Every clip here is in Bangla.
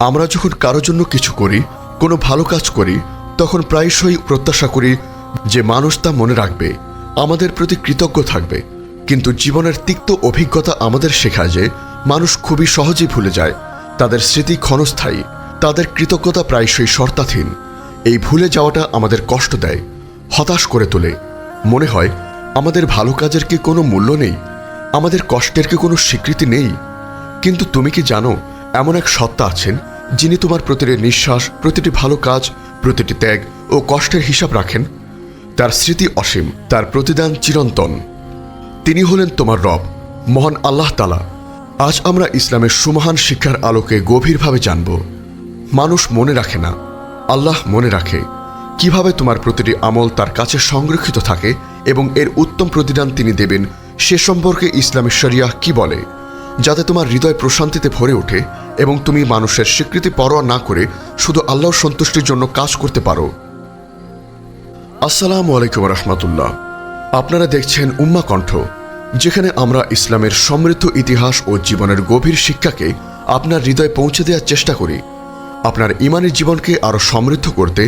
আমরা যখন কারোর জন্য কিছু করি, কোনো ভালো কাজ করি, তখন প্রায়শই প্রত্যাশা করি যে মানুষ তা মনে রাখবে, আমাদের প্রতি কৃতজ্ঞ থাকবে। কিন্তু জীবনের তিক্ত অভিজ্ঞতা আমাদের শেখায় যে মানুষ খুবই সহজেই ভুলে যায়, তাদের স্মৃতি ক্ষণস্থায়ী, তাদের কৃতজ্ঞতা প্রায়শই শর্তাধীন। এই ভুলে যাওয়াটা আমাদের কষ্ট দেয়, হতাশ করে তোলে। মনে হয়, আমাদের ভালো কাজের কি কোনো মূল্য নেই? আমাদের কষ্টের কি কোনো স্বীকৃতি নেই? কিন্তু তুমি কি জানো এমন এক সত্তা আছেন, যিনি তোমার প্রতিটি নিঃশ্বাস, প্রতিটি ভালো কাজ, প্রতিটি ত্যাগ ও কষ্টের হিসাব রাখেন। তার স্মৃতি অসীম, তার প্রতিদান চিরন্তন। তিনি হলেন তোমার রব, মহান আল্লাহ তালা আজ আমরা ইসলামের সুমহান শিক্ষার আলোকে গভীরভাবে জানব, মানুষ মনে রাখে না, আল্লাহ মনে রাখে, কীভাবে তোমার প্রতিটি আমল তার কাছে সংরক্ষিত থাকে এবং এর উত্তম প্রতিদান তিনি দেবেন, সে সম্পর্কে ইসলামের শরিয়াহ কি বলে? যাতে তোমার হৃদয় প্রশান্তিতে ভরে ওঠে এবং তুমি মানুষের স্বীকৃতি পরোয়া না করে শুধু আল্লাহর সন্তুষ্টির জন্য কাজ করতে পারো। আসসালামু আলাইকুম রহমতুল্লাহ। আপনারা দেখছেন উম্মা কণ্ঠ, যেখানে আমরা ইসলামের সমৃদ্ধ ইতিহাস ও জীবনের গভীর শিক্ষাকে আপনার হৃদয়ে পৌঁছে দেওয়ার চেষ্টা করি। আপনার ইমানের জীবনকে আরও সমৃদ্ধ করতে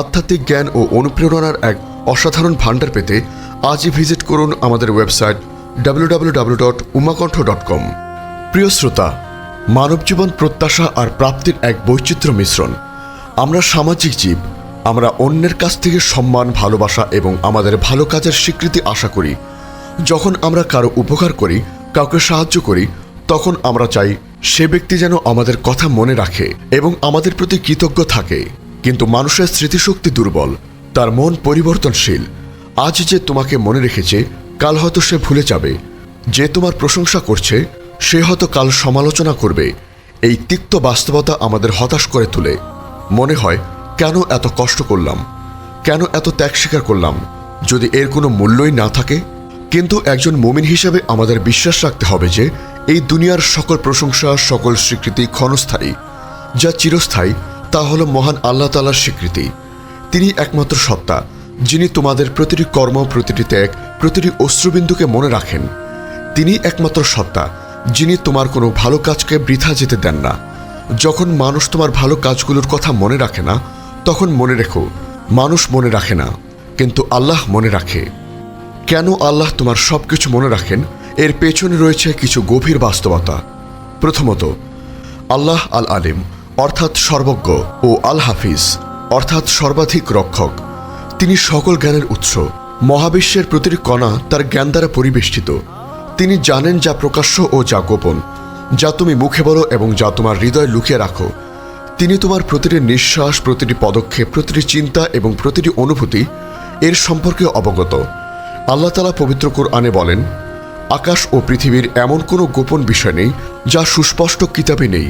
আধ্যাত্মিক জ্ঞান ও অনুপ্রেরণার এক অসাধারণ ভাণ্ডার পেতে আজই ভিজিট করুন আমাদের website W dot Umakantha dot com প্রিয় শ্রোতা, মানব জীবন প্রত্যাশা আর প্রাপ্তির এক বৈচিত্র্য মিশ্রণ। আমরা সামাজিক জীব, আমরা অন্যের কাছ থেকে সম্মান, ভালোবাসা এবং আমাদের ভালো কাজের স্বীকৃতি আশা করি। যখন আমরা কারও উপকার করি, কাউকে সাহায্য করি, তখন আমরা চাই সে ব্যক্তি যেন আমাদের কথা মনে রাখে এবং আমাদের প্রতি কৃতজ্ঞ থাকে। কিন্তু মানুষের স্মৃতিশক্তি দুর্বল, তার মন পরিবর্তনশীল। আজ যে তোমাকে মনে রেখেছে, কাল হয়তো সে ভুলে যাবে। যে তোমার প্রশংসা করছে সে হয়তো কাল সমালোচনা করবে। এই তিক্ত বাস্তবতা আমাদের হতাশ করে তোলে। মনে হয়, কেন এত কষ্ট করলাম? কেন এত ত্যাগ স্বীকার করলাম? যদি এর কোনো মূল্যই না থাকে? কিন্তু একজন মুমিন হিসেবে আমাদের বিশ্বাস রাখতে হবে যে, এই দুনিয়ার সকল প্রশংসা, সকল স্বীকৃতি ক্ষণস্থায়ী। যা চিরস্থায়ী, তা হলো মহান আল্লাহ তালার স্বীকৃতি। তিনি একমাত্র সত্তা, যিনি তোমাদের প্রতিটি কর্ম, প্রতিটি ত্যাগ, প্রতিটি অশ্রুবিন্দুকে মনে রাখেন। তিনি একমাত্র সত্তা যিনি তোমার কোনো ভালো কাজকে বৃথা যেতে দেন না। যখন মানুষ তোমার ভালো কাজগুলোর কথা মনে রাখে না, তখন মনে রেখো, মানুষ মনে রাখে না, কিন্তু আল্লাহ মনে রাখে। কেন আল্লাহ তোমার সব কিছু মনে রাখেন? এর পেছনে রয়েছে কিছু গভীর বাস্তবতা। প্রথমত, আল্লাহ আল আলিম অর্থাৎ সর্বজ্ঞ ও আল হাফিজ অর্থাৎ সর্বাধিক রক্ষক। তিনি সকল জ্ঞানের উৎস। মহাবিশ্বের প্রতিটি কণা তার জ্ঞান দ্বারা পরিবেষ্টিত। তিনি জানেন যা প্রকাশ্য ও যা গোপন, যা তুমি মুখে বলো এবং যা তোমার হৃদয় লুকিয়ে রাখো। তিনি তোমার প্রতিটি নিঃশ্বাস, প্রতিটি পদক্ষেপ, প্রতিটি চিন্তা এবং প্রতিটি অনুভূতি এর সম্পর্কে অবগত। আল্লাহ তালা পবিত্র কোরআনে বলেন, আকাশ ও পৃথিবীর এমন কোনো গোপন বিষয় নেই যা সুস্পষ্ট কিতাবে নেই।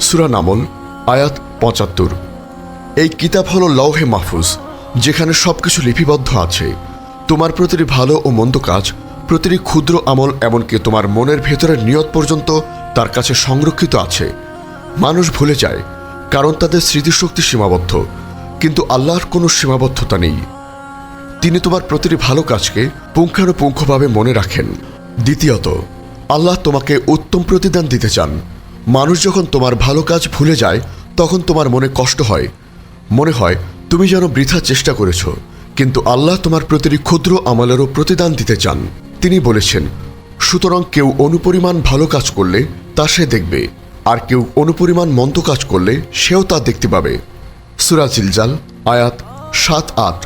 সুরা নামল, আয়াত পঁচাত্তর। এই কিতাব হলো লৌহে মাহফুজ, যেখানে সবকিছু লিপিবদ্ধ আছে। তোমার প্রতিটি ভালো ও মন্দ কাজ প্রতিটি ক্ষুদ্র আমল এমনকি তোমার মনের ভেতরের নিয়ত পর্যন্ত তার কাছে সংরক্ষিত আছে। মানুষ ভুলে যায়, কারণ তাদের স্মৃতিশক্তি সীমাবদ্ধ, কিন্তু আল্লাহর কোনো সীমাবদ্ধতা নেই। তিনি তোমার প্রতিটি ভালো কাজকে পুঙ্খানুপুঙ্খভাবে মনে রাখেন। দ্বিতীয়ত, আল্লাহ তোমাকে উত্তম প্রতিদান দিতে চান। মানুষ যখন তোমার ভালো কাজ ভুলে যায়, তখন তোমার মনে কষ্ট হয়। মনে হয়, তুমি যেন বৃথা চেষ্টা করেছ, কিন্তু আল্লাহ তোমার প্রতিটি ক্ষুদ্র আমলেরও প্রতিদান দিতে চান। তিনি বলেছেন, সুতরাং কেউ অনুপরিমাণ ভালো কাজ করলে তা সে দেখবে, আর কেউ অনুপরিমাণ মন্দ কাজ করলে সেও তা দেখতে পাবে। সুরা জিলজাল, আয়াত সাত আট।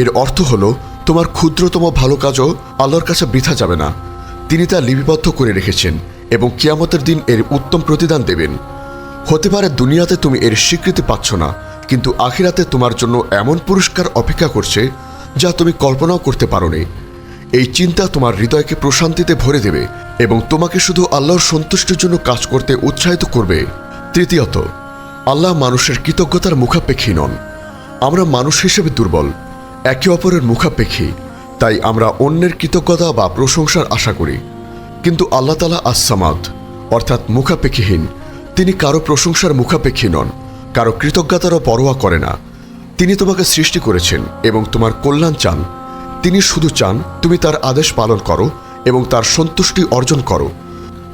এর অর্থ হল, তোমার ক্ষুদ্রতম ভালো কাজও আল্লাহর কাছে বৃথা যাবে না। তিনি তা লিপিবদ্ধ করে রেখেছেন এবং কিয়ামতের দিন এর উত্তম প্রতিদান দেবেন। হতে পারে দুনিয়াতে তুমি এর স্বীকৃতি পাচ্ছ না, কিন্তু আখিরাতে তোমার জন্য এমন পুরস্কার অপেক্ষা করছে যা তুমি কল্পনাও করতে পারোনি। এই চিন্তা তোমার হৃদয়কে প্রশান্তিতে ভরে দেবে এবং তোমাকে শুধু আল্লাহর সন্তুষ্টির জন্য কাজ করতে উৎসাহিত করবে। তৃতীয়ত, আল্লাহ মানুষের কৃতজ্ঞতার মুখাপেক্ষী নন। আমরা মানুষ হিসেবে দুর্বল, একে অপরের মুখাপেক্ষী, তাই আমরা অন্যের কৃতজ্ঞতা বা প্রশংসার আশা করি। কিন্তু আল্লাহ তালা আসামাদ অর্থাৎ মুখাপেক্ষীহীন, তিনি কারও প্রশংসার মুখাপেক্ষী নন, কারও কৃতজ্ঞতারও পরোয়া করে না। তিনি তোমাকে সৃষ্টি করেছেন এবং তোমার কল্যাণ চান। তিনি শুধু চান, তুমি তার আদেশ পালন করো এবং তার সন্তুষ্টি অর্জন করো।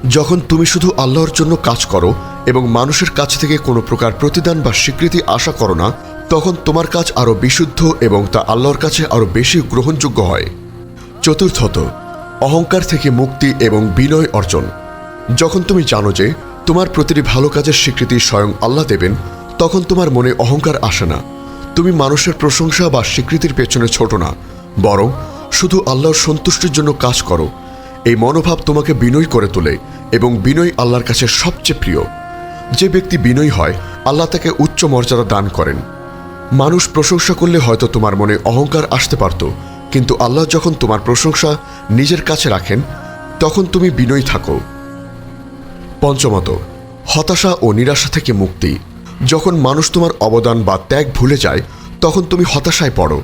যখন তুমি শুধু আল্লাহর জন্য কাজ করো এবং মানুষের কাছ থেকে কোনো প্রকার প্রতিদান বা স্বীকৃতি আশা করো না, তখন তোমার কাজ আরও বিশুদ্ধ এবং তা আল্লাহর কাছে আরও বেশি গ্রহণযোগ্য হয়। চতুর্থত, অহংকার থেকে মুক্তি এবং বিনয় অর্জন। যখন তুমি জানো যে তোমার প্রতিটি ভালো কাজের স্বীকৃতি স্বয়ং আল্লাহ দেবেন, তখন তোমার মনে অহংকার আসে না। তুমি মানুষের প্রশংসা বা স্বীকৃতির পেছনে ছোট না। বরং শুধু আল্লাহর সন্তুষ্টির জন্য কাজ করো। এই মনোভাব তোমাকে বিনয় করে তোলে এবং বিনয় আল্লাহর কাছে সবচেয়ে প্রিয়। যে ব্যক্তি বিনয়ী হয়, আল্লাহ তাকে উচ্চ মর্যাদা দান করেন। মানুষ প্রশংসা করলে হয়তো তোমার মনে অহংকার আসতে পারত, কিন্তু আল্লাহ যখন তোমার প্রশংসা নিজের কাছে রাখেন, তখন তুমি বিনয়ী থাকো। পঞ্চমত, হতাশা ও নিরাশা থেকে মুক্তি। যখন মানুষ তোমার অবদান বা ত্যাগ ভুলে যায়, তখন তুমি হতাশায় পড়ো।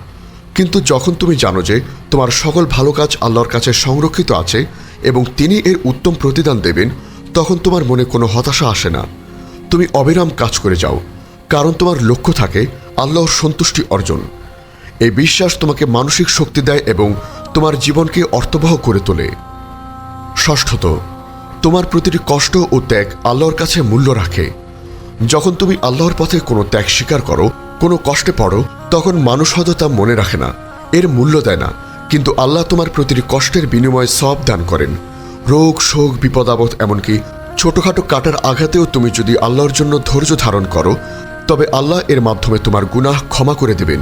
কিন্তু যখন তুমি জানো যে তোমার সকল ভালো কাজ আল্লাহর কাছে সংরক্ষিত আছে এবং তিনি এর উত্তম প্রতিদান দেবেন, তখন তোমার মনে কোনো হতাশা আসে না। তুমি অবিরাম কাজ করে যাও, কারণ তোমার লক্ষ্য থাকে আল্লাহর সন্তুষ্টি অর্জন। এই বিশ্বাস তোমাকে মানসিক শক্তি দেয় এবং তোমার জীবনকে অর্থবহ করে তোলে। ষষ্ঠত, তোমার প্রতিটি কষ্ট ও ত্যাগ আল্লাহর কাছে মূল্য রাখে। যখন তুমি আল্লাহর পথে কোনো ত্যাগ স্বীকার করো, কোনো কষ্টে পড়ো তখন মানুষ হয়তো তা মনে রাখে না, এর মূল্য দেয় না, কিন্তু আল্লাহ তোমার প্রতিটি কষ্টের বিনিময়ে সব দান করেন। রোগ, শোক বিপদাবদ এমনকি ছোটখাটো কাটার আঘাতেও তুমি যদি আল্লাহর জন্য ধৈর্য ধারণ করো, তবে আল্লাহ এর মাধ্যমে তোমার গুনাহ ক্ষমা করে দেবেন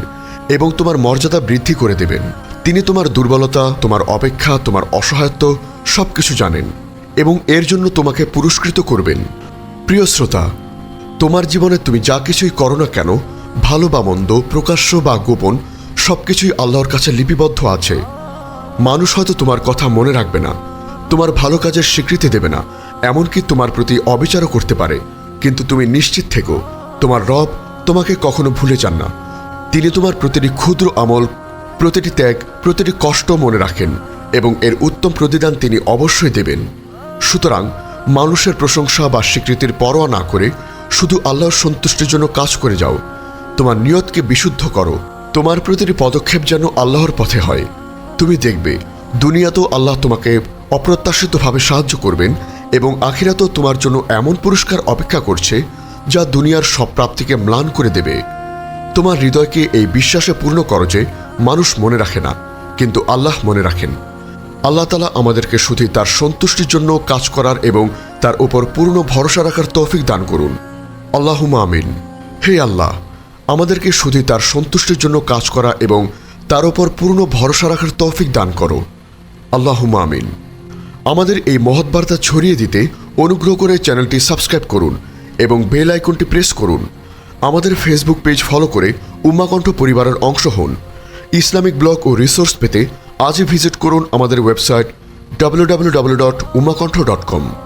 এবং তোমার মর্যাদা বৃদ্ধি করে দেবেন। তিনি তোমার দুর্বলতা, তোমার অপেক্ষা, তোমার অসহায়ত্ব সব কিছু জানেন এবং এর জন্য তোমাকে পুরস্কৃত করবেন। প্রিয় শ্রোতা, তোমার জীবনে তুমি যা কিছুই করো না কেন ভালো বা মন্দ, প্রকাশ্য বা গোপন, সবকিছুই আল্লাহর কাছে লিপিবদ্ধ আছে। মানুষ হয়তো তোমার কথা মনে রাখবে না, তোমার ভালো কাজের স্বীকৃতি দেবে না, এমনকি তোমার প্রতি অবিচারও করতে পারে। কিন্তু তুমি নিশ্চিত থেকো, তোমার রব তোমাকে কখনো ভুলে যান না। তিনি তোমার প্রতিটি ক্ষুদ্র আমল, প্রতিটি ত্যাগ, প্রতিটি কষ্ট মনে রাখেন এবং এর উত্তম প্রতিদান তিনি অবশ্যই দেবেন। সুতরাং মানুষের প্রশংসা বা স্বীকৃতির পরোয়া না করে শুধু আল্লাহর সন্তুষ্টির জন্য কাজ করে যাও। তোমার নিয়তকে বিশুদ্ধ করো। তোমার প্রতিটি পদক্ষেপ যেন আল্লাহর পথে হয়। তুমি দেখবে, দুনিয়াতেও আল্লাহ তোমাকে অপ্রত্যাশিতভাবে সাহায্য করবেন এবং আখিরাতেও তোমার জন্য এমন পুরস্কার অপেক্ষা করছে যা দুনিয়ার সব প্রাপ্তিকে ম্লান করে দেবে। তোমার হৃদয়কে এই বিশ্বাসে পূর্ণ করো যে মানুষ মনে রাখে না, কিন্তু আল্লাহ মনে রাখেন। আল্লাহ তালা আমাদেরকে শুধু তার সন্তুষ্টির জন্য কাজ করার এবং তার উপর পূর্ণ ভরসা রাখার তৌফিক দান করুন। আল্লাহুমা আমিন। হে আল্লাহ আমাদেরকে শুধু তার সন্তুষ্টির জন্য কাজ করা এবং তার উপর পূর্ণ ভরসা রাখার তৌফিক দান করো। আল্লাহুমা আমিন। আমাদের এই মহৎ বার্তা ছড়িয়ে দিতে অনুগ্রহ করে চ্যানেলটি সাবস্ক্রাইব করুন এবং বেল আইকনটি প্রেস করুন। আমাদের ফেসবুক পেজ ফলো করে উম্মাকণ্ঠ পরিবারের অংশ হন। ইসলামিক ব্লগ ও রিসোর্স পেতে আজই ভিজিট করুন আমাদের ওয়েবসাইট www.umakontho.com